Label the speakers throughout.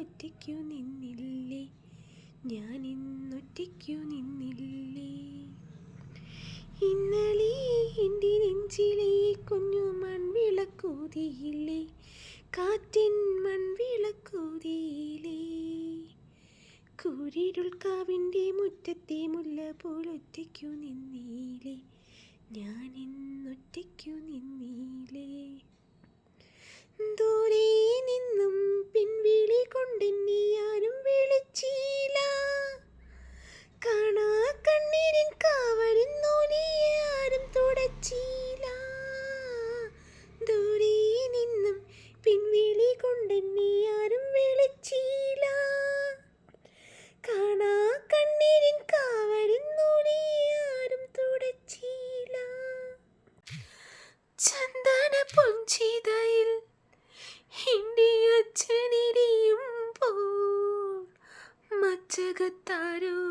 Speaker 1: ഒറ്റയ്ക്കു നിന്നില്ലേ? ഞാൻ ഇന്നൊറ്റയ്ക്കു നിന്നില്ലേ? ഇന്നലെ എന്റെ നെഞ്ചിലെ കുഞ്ഞു മൺവിളക്കൂതിയില്ലേ? കാറ്റിൻ മൺവിളക്കൂതിയില്ലേ? കൂരിരുൾ കാവിന്റെ മുറ്റത്തെ മുല്ല പോലൊറ്റയ്ക്കു നിന്നില്ലേ? ഞാൻ ഇന്നൊറ്റയ്ക്കു നിന്നീലേ തുടച്ചില്ല ദൂരെ നിന്നും പിൻവിളി കൊണ്ടെന്നെ ആരും വിളിച്ചില്ല കാണാ കണ്ണീരിൻ കാവരുന്നോലിയെ ആരും തുടച്ചില്ല ചന്ദന പൊഞ്ചിതയിൽ എന്റെ പോ മച്ചകത്താരോ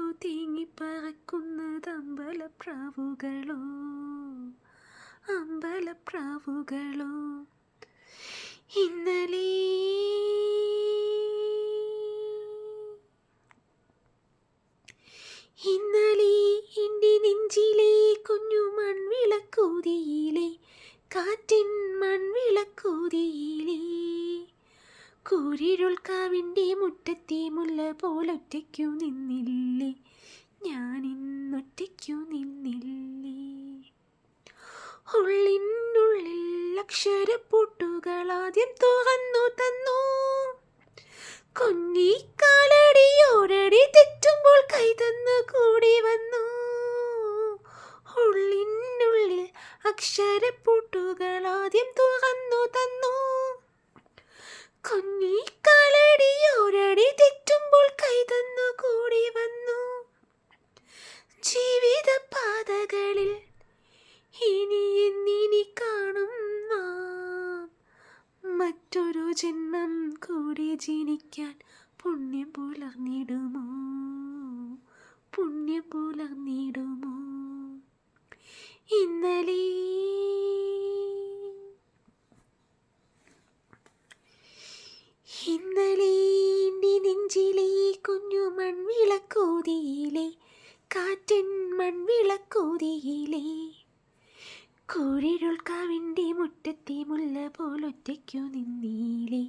Speaker 1: അമ്പലപ്രാവുകളോ? അമ്പലപ്രാവുകളോ? ഇന്നലെ ഇന്നലെ എന്റെ നെഞ്ചിലെ കുഞ്ഞു മൺവിളക്കൂതിയിലെ കാറ്റിൻ മൺവിളക്കൂതിയിലെ കൂരിരുൾക്കാവിന്റെ മുറ്റത്തെ മുല്ല പോലൊറ്റയ്ക്കു നിന്നില്ലേ ഞാൻ ഇന്നൊറ്റയ്ക്കു നിന്നില്ലേ? ഉള്ളിനുള്ളിൽ അക്ഷരപ്പൊട്ടുകൾ ആദ്യം തുറന്നു തന്നു. കുഞ്ഞിക്കാലടിയോരടി തെറ്റുമ്പോൾ കൈതന്നു കൂടി വന്നു. ഉള്ളിനുള്ളിൽ അക്ഷരപ്പൊട്ടുകൾ ആദ്യം തുറന്നു തന്നു കുഞ്ഞിക്കാലടിയോരടി തെറ്റുമ്പോൾ കൈതന്നു കൂടി വന്നു ജീവിത പാതകളിൽ ഇനി എന്നിനി കാണും മറ്റൊരു ജന്മം കൂടി ജനിക്കാൻ പുണ്യം പുലർന്നിടുമോ മൺവിളക്കൂതിയിലെ കുഴിരുൾക്കാവിന്റെ കാവിന്റെ മുറ്റത്തെ മുല്ല പോലൊറ്റയ്ക്കു നിന്നീലേ.